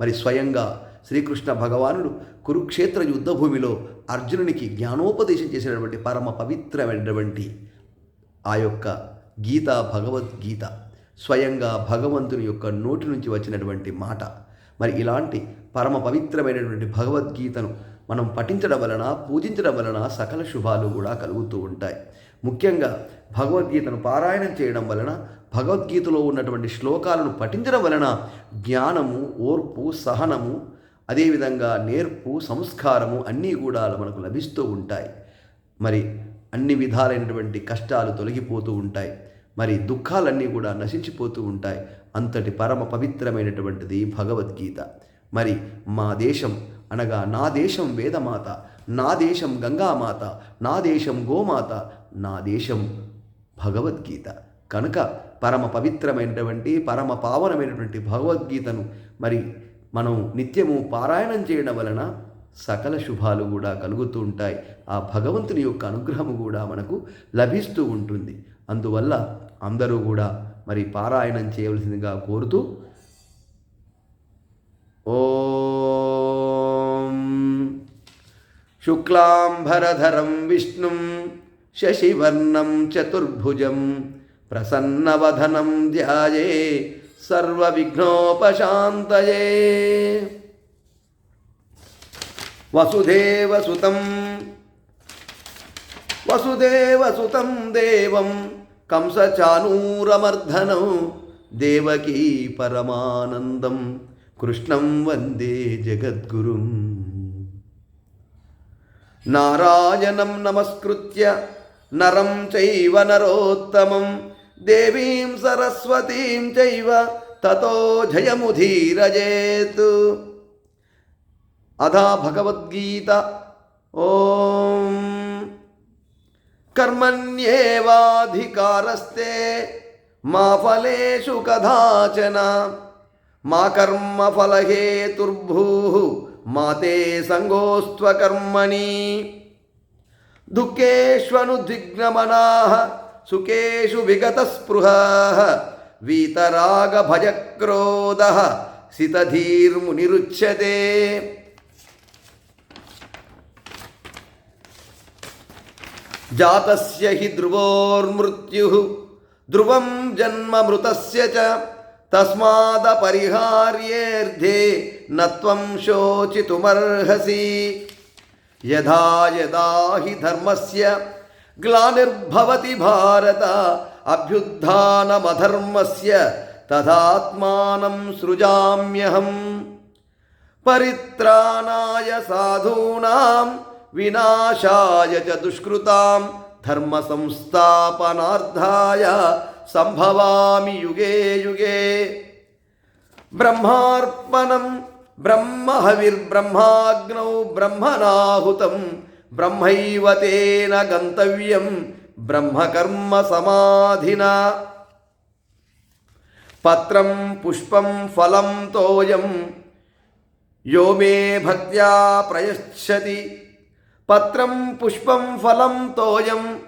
మరి స్వయంగా శ్రీకృష్ణ భగవానుడు కురుక్షేత్ర యుద్ధభూమిలో అర్జునునికి జ్ఞానోపదేశం చేసినటువంటి పరమ పవిత్రమైనటువంటి ఆ యొక్క గీత భగవద్గీత స్వయంగా భగవంతుని యొక్క నోటి నుంచి వచ్చినటువంటి మాట. మరి ఇలాంటి పరమ పవిత్రమైనటువంటి భగవద్గీతను మనం పఠించడం వలన పూజించడం వలన సకల శుభాలు కూడా కలుగుతూ ఉంటాయి. ముఖ్యంగా భగవద్గీతను పారాయణం చేయడం వలన భగవద్గీతలో ఉన్నటువంటి శ్లోకాలను పఠించడం వలన జ్ఞానము ఓర్పు సహనము అదేవిధంగా నేర్పు సంస్కారము అన్నీ కూడా మనకు లభిస్తూ ఉంటాయి. మరి అన్ని విధాలైనటువంటి కష్టాలు తొలగిపోతూ ఉంటాయి. మరి దుఃఖాలన్నీ కూడా నశించిపోతూ ఉంటాయి. అంతటి పరమ పవిత్రమైనటువంటిది భగవద్గీత. మరి మా దేశం అనగా నా దేశం వేదమాత నా దేశం గంగామాత నా దేశం గోమాత నా దేశం భగవద్గీత. కనుక పరమ పవిత్రమైనటువంటి పరమ పావనమైనటువంటి భగవద్గీతను మరి మనం నిత్యము పారాయణం చేయడం వలన సకల శుభాలు కూడా కలుగుతూ ఉంటాయి. ఆ భగవంతుని యొక్క అనుగ్రహము కూడా మనకు లభిస్తూ ఉంటుంది. అందువల్ల అందరూ కూడా మరి పారాయణం చేయవలసిందిగా కోరుతూ ఓం శుక్లాంబరధరం విష్ణుం శశివర్ణం చతుర్భుజం ప్రసన్నవధనం ధ్యాయే సర్వవిఘ్నోపశాంతయే. వసుదేవసుతం వసుదేవసుతం దేవం కంసచానూరమర్ధనం దేవకీ పరమానందం కృష్ణం వందే జగద్గురుం. నారాయణం నమస్కృత్య నరం చైవ నరోత్తమం దేవీం సరస్వతీం చైవ తతో జయముధీరజేత్ అధా భగవద్గీత. ఓం. కర్మణ్యేవాధికారస్తే మా ఫలేషు కదాచన మా కర్మఫలహేతుర్భూ మా తే సంగోస్త్వకర్మణి. దుఃఖేష్వనుద్విగ్నమనా सुखेशु विगतस्पृहाः, वीतरागभजक्रोधः सितधीर्मुनिरुच्यते। जातस्य हि ध्रुवोर्मृत्युः, ध्रुवं जन्म मृतस्य च, तस्मादपरिहार्येऽर्धे न त्वं शोचितुमर्हसि। यदा यदा धर्मस्य గ్లానిర్భవతి భారత అభ్యుత్నమధర్మస్య తదాత్మానం సృజామ్యహం పరిత్రాణాయ సాధూనాం వినాశాయ చ దుష్కృతాం ధర్మ సంస్థాపనార్థాయ సంభవామి యుగే యుగే బ్రహ్మార్పణం బ్రహ్మహవిర్బ్రహ్మాగ్నౌ బ్రహ్మనాహుతం ब्रह्मवतेन तेन ब्रह्मकर्म ब्रह्मकर्मसमाधिना पत्रं, पुष्पं, फलं तोयं। यो मे भक्त्या प्रयच्छति। पत्रं, पुष्पं, फलं तोयं।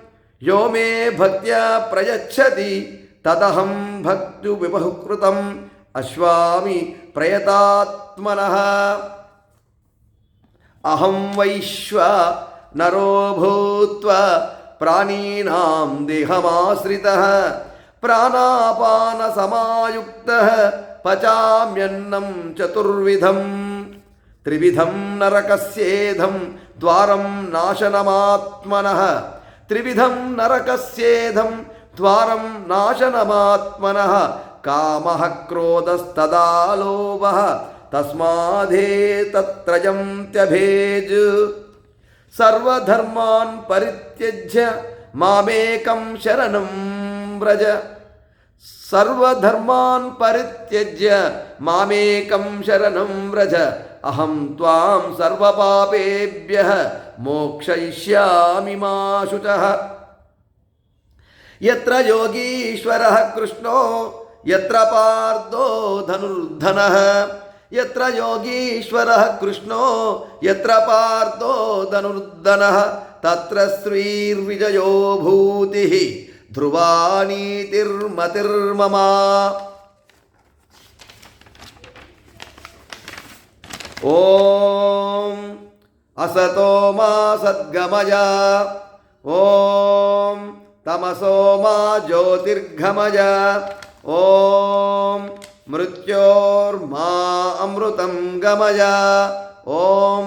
यो मे भक्त्या प्रयच्छति। तदहं भक्तुविबहुकृतम्। अश्वामी प्रयतात्मनः। अहम वैश्वा నరో భూత్వ ప్రాణీనాం దేహమాశ్రిత ప్రాణాపాన సమాయుక్త పచామ్యన్నం చతుర్విధం త్రివిధం నరకస్యేధం ద్వారం నాశనమాత్మన త్రివిధం నరకస్యేధం ద్వారం నాశనమాత్మన కామ క్రోధస్తదా లోభ తస్మాధేతత్రయం త్యభేజ్ सर्वधर्मान् परित्यज्य मामेकं शरणं व्रज। सर्वधर्मान् परित्यज्य मामेकं शरणं व्रज। अहं त्वां सर्वपापेभ्यः मोक्षयिष्यामि मा शुचः। यत्र योगीश्वरः कृष्णो, यत्र पार्दो धनुर्धनः। यत्र योगीश्वरः कृष्णो, यत्र पार्थो धनुर्धनः, तत्र श्रीर्विजयो भूतिः, ध्रुवानीतिर्मतिर्ममा। ॐ असतो मा सद्गमय ॐ तमसो मा ज्योतिर्घमय ॐ मृत्योर्मा अमृतं गमय। ॐ